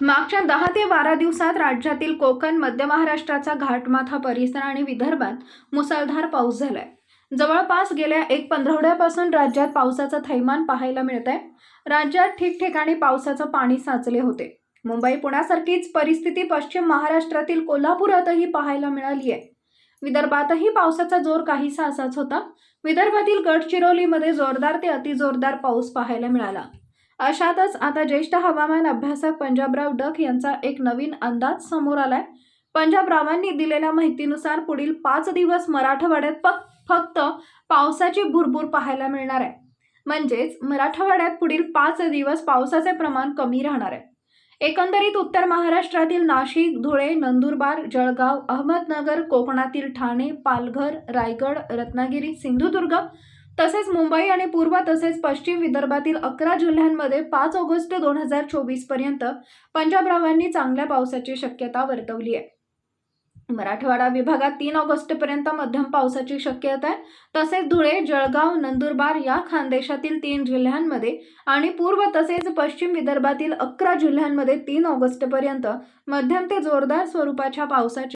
मागच्या दहा ते बारा दिवसात राज्यातील कोकण मध्य महाराष्ट्राचा घाटमाथा परिसर आणि विदर्भात मुसळधार पाऊस झालाय. जवळपास गेल्या एक पंधरवड्यापासून राज्यात पावसाचं थैमान पाहायला मिळत आहे राज्यात ठिकठिकाणी पावसाचं पाणी साचले होते. मुंबई पुण्यासारखीच परिस्थिती पश्चिम महाराष्ट्रातील कोल्हापुरातही पाहायला मिळाली आहे विदर्भातही पावसाचा जोर काहीसा असाच होता. विदर्भातील गडचिरोलीमध्ये जोरदार ते अतिजोरदार पाऊस पाहायला मिळाला. अशातच आता ज्येष्ठ हवामान अभ्यासक पंजाबराव डक यांचा एक नवीन अंदाज समोर आलाय. पंजाबरावांनी दिलेल्या माहितीनुसार पुढील पाच दिवस मराठवाड्यात प- फक्त पावसाची भुरभूर पाहायला मिळणार आहे. म्हणजेच मराठवाड्यात पुढील पाच दिवस पावसाचे प्रमाण कमी राहणार आहे. एकंदरीत उत्तर महाराष्ट्रातील नाशिक धुळे नंदुरबार जळगाव अहमदनगर कोकणातील ठाणे पालघर रायगड रत्नागिरी सिंधुदुर्ग तसेच मुंबई आणि पूर्व तसेच पश्चिम विदर्भातील अकरा जिल्ह्यांमध्ये पाच ऑगस्ट दोन हजार चोवीसपर्यंत पंजाबरावांनी चांगल्या पावसाची शक्यता वर्तवली आहे. मराठवाडा विभागात तीन ऑगस्ट पर्यंत मध्यम पावसाची शक्यता आहे. तसेच धुळे जळगाव नंदुरबार या खानदेशातील तीन जिल्ह्यांमध्ये आणि पूर्व तसेच पश्चिम विदर्भातील अकरा जिल्ह्यांमध्ये तीन ऑगस्ट पर्यंत मध्यम ते जोरदार स्वरूपाच्या पावसाची